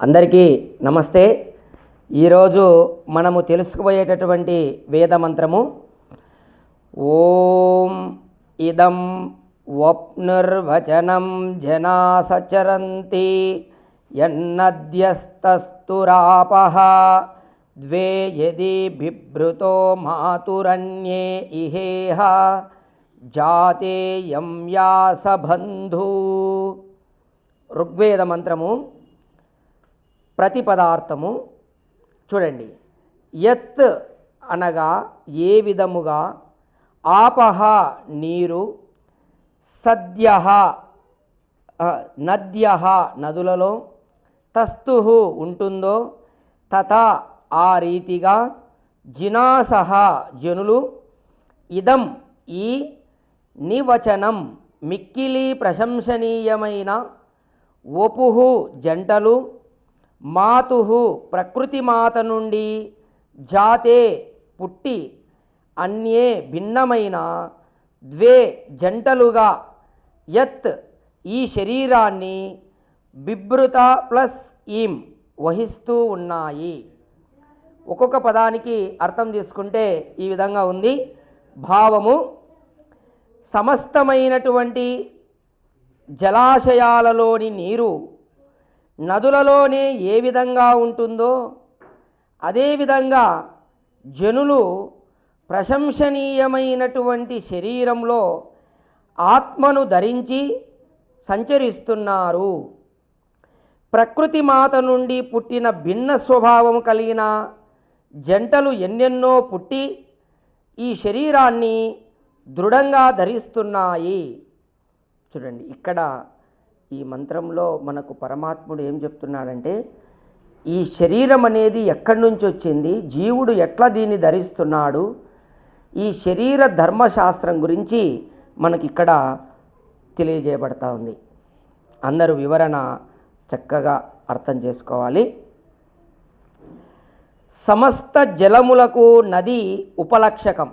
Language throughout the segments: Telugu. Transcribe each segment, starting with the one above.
అందరికీ నమస్తే. ఈరోజు మనము తెలుసుకుపోయేటటువంటి వేద మంత్రము ఓం ఇదం వప్నుర్వచనం జనా సచరంతి యన్నద్యస్తస్తురాపహ ద్వే యది బిభృతో మాతురన్యే ఇహేహ జాతేయం యాసబంధు ఋగ్వేద మంత్రము ప్రతిపదార్థము. చూడండి. యత్ అనగా ఏ విధముగా ఆపహ నీరు సద్య నద్య నదులలో తస్తు ఉంటుందో తత ఆ రీతిగా జినాసహ జనులు ఇదం ఈ నివచనం మిక్కిలి ప్రశంసనీయమైన వపుహు జంటలు మాతు ప్రకృతి మాత నుండి జాతే పుట్టి అన్యే భిన్నమైన ద్వే జంటలుగా యత్ ఈ శరీరాన్ని బిభృత ప్లస్ ఈం వహిస్తూ ఉన్నాయి. ఒక్కొక్క పదానికి అర్థం తీసుకుంటే ఈ విధంగా ఉంది. భావము సమస్తమైనటువంటి జలాశయాలలోని నీరు నదులలోనే ఏ విధంగా ఉంటుందో అదేవిధంగా జనులు ప్రశంసనీయమైనటువంటి శరీరంలో ఆత్మను ధరించి సంచరిస్తున్నారు. ప్రకృతి మాత నుండి పుట్టిన భిన్న స్వభావం కలిగిన జంటలు ఎన్నెన్నో పుట్టి ఈ శరీరాన్ని దృఢంగా ధరిస్తున్నాయి. చూడండి ఇక్కడ ఈ మంత్రంలో మనకు పరమాత్ముడు ఏం చెప్తున్నాడంటే ఈ శరీరం అనేది ఎక్కడి నుంచి వచ్చింది? జీవుడు ఎట్లా దీన్ని ధరిస్తున్నాడు? ఈ శరీర ధర్మశాస్త్రం గురించి మనకి ఇక్కడ తెలియజేయబడతా ఉంది. అందరూ వివరణ చక్కగా అర్థం చేసుకోవాలి. సమస్త జలములకు నది ఉపలక్షకం.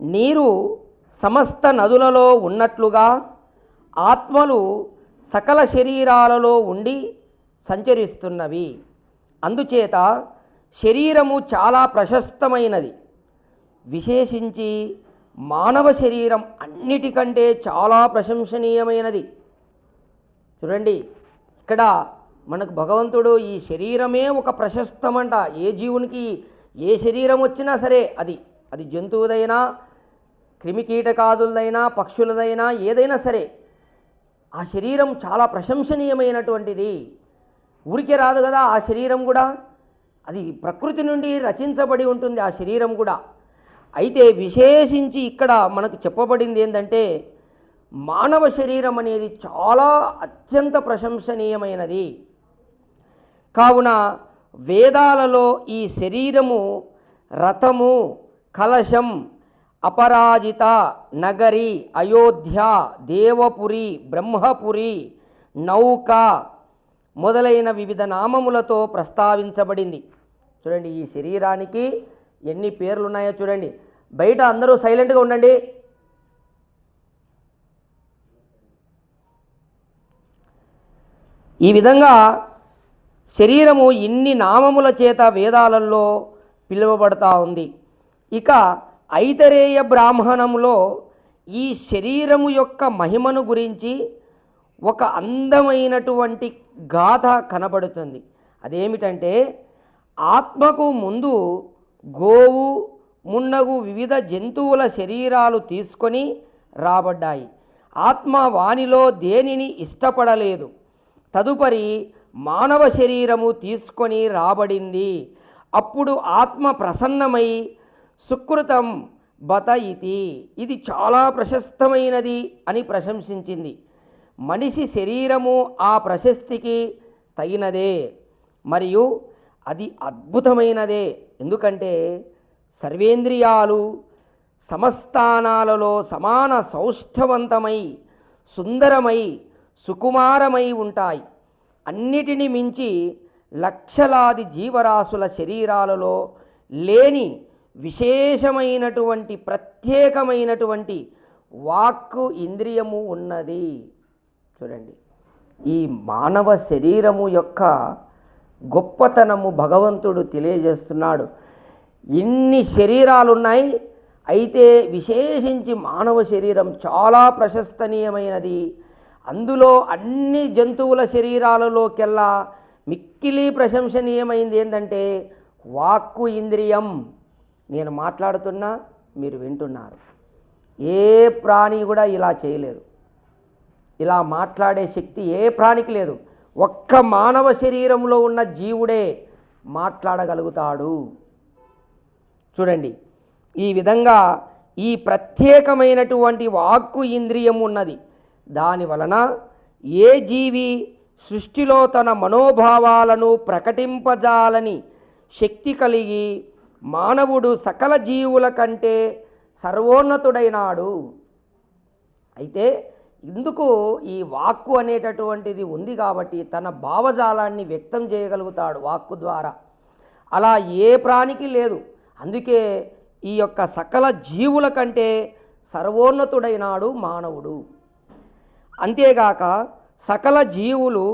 నీరు సమస్త నదులలో ఉన్నట్లుగా ఆత్మలు సకల శరీరాలలో ఉండి సంచరిస్తున్నవి. అందుచేత శరీరము చాలా ప్రశస్తమైనది. విశేషించి మానవ శరీరం అన్నిటికంటే చాలా ప్రశంసనీయమైనది. చూడండి ఇక్కడ మనకు భగవంతుడు ఈ శరీరమే ఒక ప్రశస్తమంట. ఏ జీవునికి ఏ శరీరం వచ్చినా సరే అది అది జంతువుదైనా క్రిమికీటకాదులదైనా పక్షులదైనా ఏదైనా సరే ఆ శరీరం చాలా ప్రశంసనీయమైనటువంటిది. ఊరికే రాదు కదా ఆ శరీరం కూడా. అది ప్రకృతి నుండి రచించబడి ఉంటుంది ఆ శరీరం కూడా. అయితే విశేషించి ఇక్కడ మనకు చెప్పబడింది ఏంటంటే మానవ శరీరం అనేది చాలా అత్యంత ప్రశంసనీయమైనది. కావున వేదాలలో ఈ శరీరము రథము కలశం అపరాజిత నగరి అయోధ్య దేవపురి బ్రహ్మపురి నౌక మొదలైన వివిధ నామములతో ప్రస్తావించబడింది. చూడండి ఈ శరీరానికి ఎన్ని పేర్లు ఉన్నాయో చూడండి. బయట అందరూ సైలెంట్గా ఉండండి. ఈ విధంగా శరీరము ఇన్ని నామముల చేత వేదాలలో పిలువబడతా ఉంది. ఇక ఐతరేయ బ్రాహ్మణంలో ఈ శరీరము యొక్క మహిమను గురించి ఒక అందమైనటువంటి గాథ కనబడుతుంది. అదేమిటంటే ఆత్మకు ముందు గోవు మున్నగు వివిధ జంతువుల శరీరాలు తీసుకొని రాబడ్డాయి. ఆత్మ వానిలో దేనిని ఇష్టపడలేదు. తదుపరి మానవ శరీరము తీసుకొని రాబడింది. అప్పుడు ఆత్మ ప్రసన్నమై సుకృతం బత ఇతి. ఇది చాలా ప్రశస్తమైనది అని ప్రశంసించింది. మనిషి శరీరము ఆ ప్రశస్తికి తగినదే మరియు అది అద్భుతమైనదే. ఎందుకంటే సర్వేంద్రియాలు సమస్థానాలలో సమాన సౌష్ఠవంతమై సుందరమై సుకుమారమై ఉంటాయి. అన్నిటిని మించి లక్షలాది జీవరాశుల శరీరాలలో లేని విశేషమైనటువంటి ప్రత్యేకమైనటువంటి వాక్కు ఇంద్రియము ఉన్నది. చూడండి. ఈ మానవ శరీరము యొక్క గొప్పతనము భగవంతుడు తెలియజేస్తున్నాడు. ఇన్ని శరీరాలు ఉన్నాయి అయితే విశేషించి మానవ శరీరం చాలా ప్రశస్తనీయమైనది. అందులో అన్ని జంతువుల శరీరాలలోకెల్లా మిక్కిలి ప్రశంసనీయమైంది ఏంటంటే వాక్కు ఇంద్రియం. నేను మాట్లాడుతున్నా మీరు వింటున్నారు. ఏ ప్రాణి కూడా ఇలా చేయలేదు. ఇలా మాట్లాడే శక్తి ఏ ప్రాణికి లేదు. ఒక్క మానవ శరీరంలో ఉన్న జీవుడే మాట్లాడగలుగుతాడు. చూడండి ఈ విధంగా ఈ ప్రత్యేకమైనటువంటి వాక్కు ఇంద్రియం ఉన్నది. దాని వలన ఏ జీవి సృష్టిలో తన మనోభావాలను ప్రకటింపజాలని శక్తి కలిగి మానవుడు సకల జీవుల కంటే సర్వోన్నతుడైనాడు. అయితే ఇందుకు ఈ వాక్కు అనేటటువంటిది ఉంది కాబట్టి తన భావజాలాన్ని వ్యక్తం చేయగలుగుతాడు వాక్కు ద్వారా. అలా ఏ ప్రాణికి లేదు. అందుకే ఈ యొక్క సకల జీవుల కంటే సర్వోన్నతుడైనాడు మానవుడు. అంతేగాక సకల జీవులు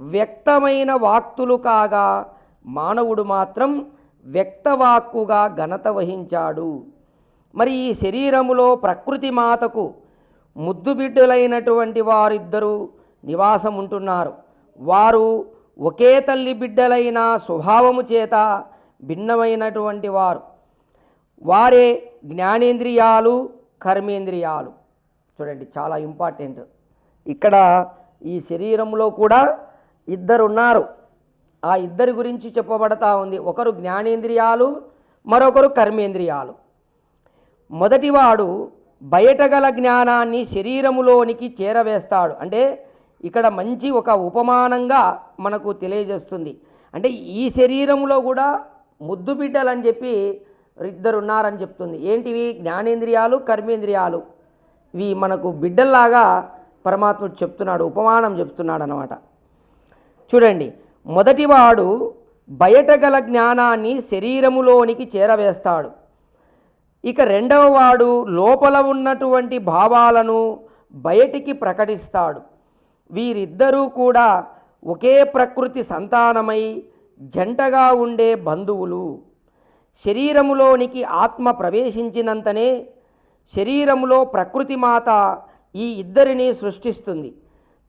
వ్యక్తమైన వాక్తులు కాగా మానవుడు మాత్రం వ్యక్తవాక్కుగా ఘనత వహించాడు. మరి ఈ శరీరములో ప్రకృతి మాతకు ముద్దు బిడ్డలైనటువంటి వారిద్దరూ నివాసం ఉంటున్నారు వారు ఒకే తల్లి బిడ్డలైన స్వభావము చేత భిన్నమైనటువంటి వారు. వారే జ్ఞానేంద్రియాలు కర్మేంద్రియాలు. చూడండి చాలా ఇంపార్టెంట్. ఇక్కడ ఈ శరీరంలో కూడా ఇద్దరు ఉన్నారు ఆ ఇద్దరి గురించి చెప్పబడతా ఉంది. ఒకరు జ్ఞానేంద్రియాలు మరొకరు కర్మేంద్రియాలు. మొదటివాడు బయట గల జ్ఞానాన్ని శరీరములోనికి చేరవేస్తాడు. అంటే ఇక్కడ మంచి ఒక ఉపమానంగా మనకు తెలియజేస్తుంది. అంటే ఈ శరీరములో కూడా ముద్దు బిడ్డలని చెప్పి ఇద్దరు ఉన్నారని చెప్తుంది. ఏంటివి? జ్ఞానేంద్రియాలు కర్మేంద్రియాలు. ఇవి మనకు బిడ్డల్లాగా పరమాత్ముడు చెప్తున్నాడు ఉపమానం చెప్తున్నాడు అనమాట చూడండి మొదటివాడు బయట గల జ్ఞానాన్ని శరీరములోనికి చేరవేస్తాడు. ఇక రెండవ వాడు లోపల ఉన్నటువంటి భావాలను బయటికి ప్రకటిస్తాడు. వీరిద్దరూ కూడా ఒకే ప్రకృతి సంతానమై జంటగా ఉండే బంధువులు. శరీరములోనికి ఆత్మ ప్రవేశించినంతనే శరీరములో ప్రకృతి మాత ఈ ఇద్దరిని సృష్టిస్తుంది.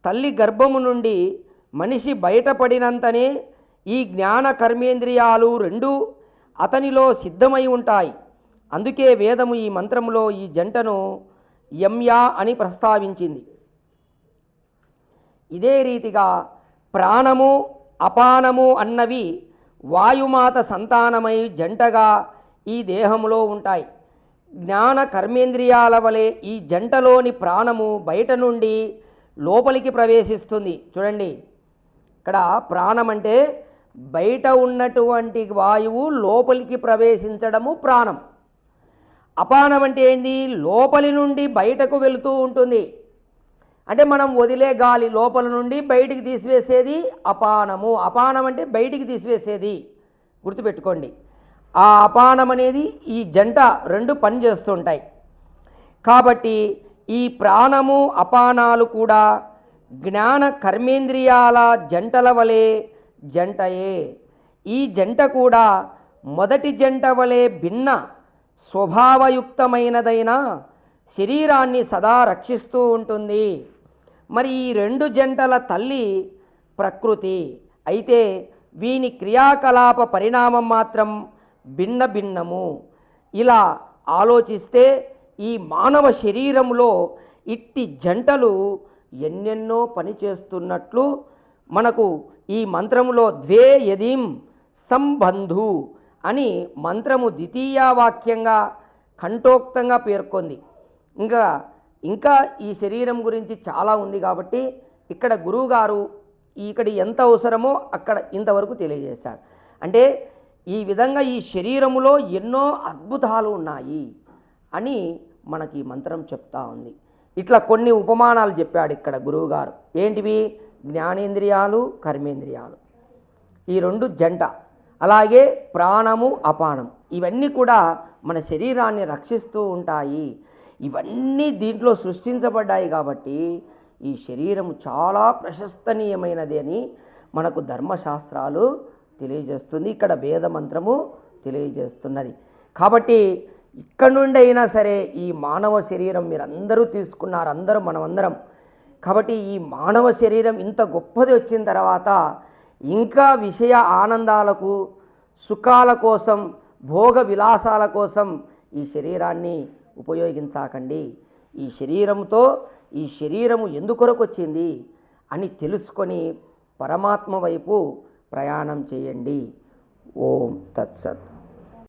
తల్లి గర్భము నుండి మనిషి బయటపడినంతనే ఈ జ్ఞాన కర్మేంద్రియాలు రెండూ అతనిలో సిద్ధమై ఉంటాయి. అందుకే వేదము ఈ మంత్రములో ఈ జంటను యమ్యా అని ప్రస్తావించింది. ఇదే రీతిగా ప్రాణము అపానము అన్నవి వాయుమాత సంతానమై జంటగా ఈ దేహంలో ఉంటాయి. జ్ఞాన కర్మేంద్రియాల వలె ఈ జంటలోని ప్రాణము బయట నుండి లోపలికి ప్రవేశిస్తుంది. చూడండి. ఇక్కడ ప్రాణం అంటే బయట ఉన్నటువంటి వాయువు లోపలికి ప్రవేశించడము ప్రాణం. అపానం అంటే ఏంటి లోపలి నుండి బయటకు వెళుతూ ఉంటుంది. అంటే మనం వదిలే గాలి లోపల నుండి బయటికి తీసివేసేది అపానము. అపానం అంటే బయటికి తీసివేసేది. గుర్తుపెట్టుకోండి. ఆ అపానం అనేది ఈ జంట రెండు పని చేస్తుంటాయి. కాబట్టి ఈ ప్రాణము అపానాలు కూడా జ్ఞాన కర్మేంద్రియాల జంటల వలె జంటయే. ఈ జంట కూడా మొదటి జంట వలె భిన్న స్వభావయుక్తమైనదైన శరీరాన్ని సదా రక్షిస్తూ ఉంటుంది. మరి ఈ రెండు జంటల తల్లి ప్రకృతి. అయితే వీని క్రియాకలాప పరిణామం మాత్రం భిన్న భిన్నము. ఇలా ఆలోచిస్తే ఈ మానవ శరీరంలో ఇట్టి జంటలు ఎన్నెన్నో పని చేస్తున్నట్లు మనకు ఈ మంత్రములో ద్వే యదీం సంబంధు అని మంత్రము ద్వితీయ వాక్యంగా కంఠోక్తంగా పేర్కొంది. ఇంకా ఇంకా ఈ శరీరం గురించి చాలా ఉంది కాబట్టి ఇక్కడ గురువుగారు ఇక్కడ ఎంత అవసరమో అక్కడ ఇంతవరకు తెలియజేశాడు. అంటే ఈ విధంగా ఈ శరీరములో ఎన్నో అద్భుతాలు ఉన్నాయి అని మనకి ఈ మంత్రం చెప్తా ఉంది. ఇట్లా కొన్ని ఉపమానాలు చెప్పాడు ఇక్కడ గురువుగారు. ఏంటివి? జ్ఞానేంద్రియాలు కర్మేంద్రియాలు. ఈ రెండు జంట. అలాగే ప్రాణము అపానం ఇవన్నీ కూడా మన శరీరాన్ని రక్షిస్తూ ఉంటాయి. ఇవన్నీ దీంట్లో సృష్టించబడ్డాయి కాబట్టి ఈ శరీరం చాలా ప్రశస్తనీయమైనది అని మనకు ధర్మశాస్త్రాలు తెలియజేస్తుంది. ఇక్కడ వేద మంత్రము తెలియజేస్తున్నది. కాబట్టి ఇక్కడ నుండి అయినా సరే ఈ మానవ శరీరం మీరు అందరూ తీసుకున్నారు అందరూ మనమందరం. కాబట్టి ఈ మానవ శరీరం ఇంత గొప్పది వచ్చిన తర్వాత ఇంకా విషయ ఆనందాలకు సుఖాల కోసం భోగ విలాసాల కోసం ఈ శరీరాన్ని ఉపయోగించాకండి. ఈ శరీరంతో ఈ శరీరము ఎందుకొరకు వచ్చింది అని తెలుసుకొని పరమాత్మ వైపు ప్రయాణం చేయండి. ఓం తత్సత్.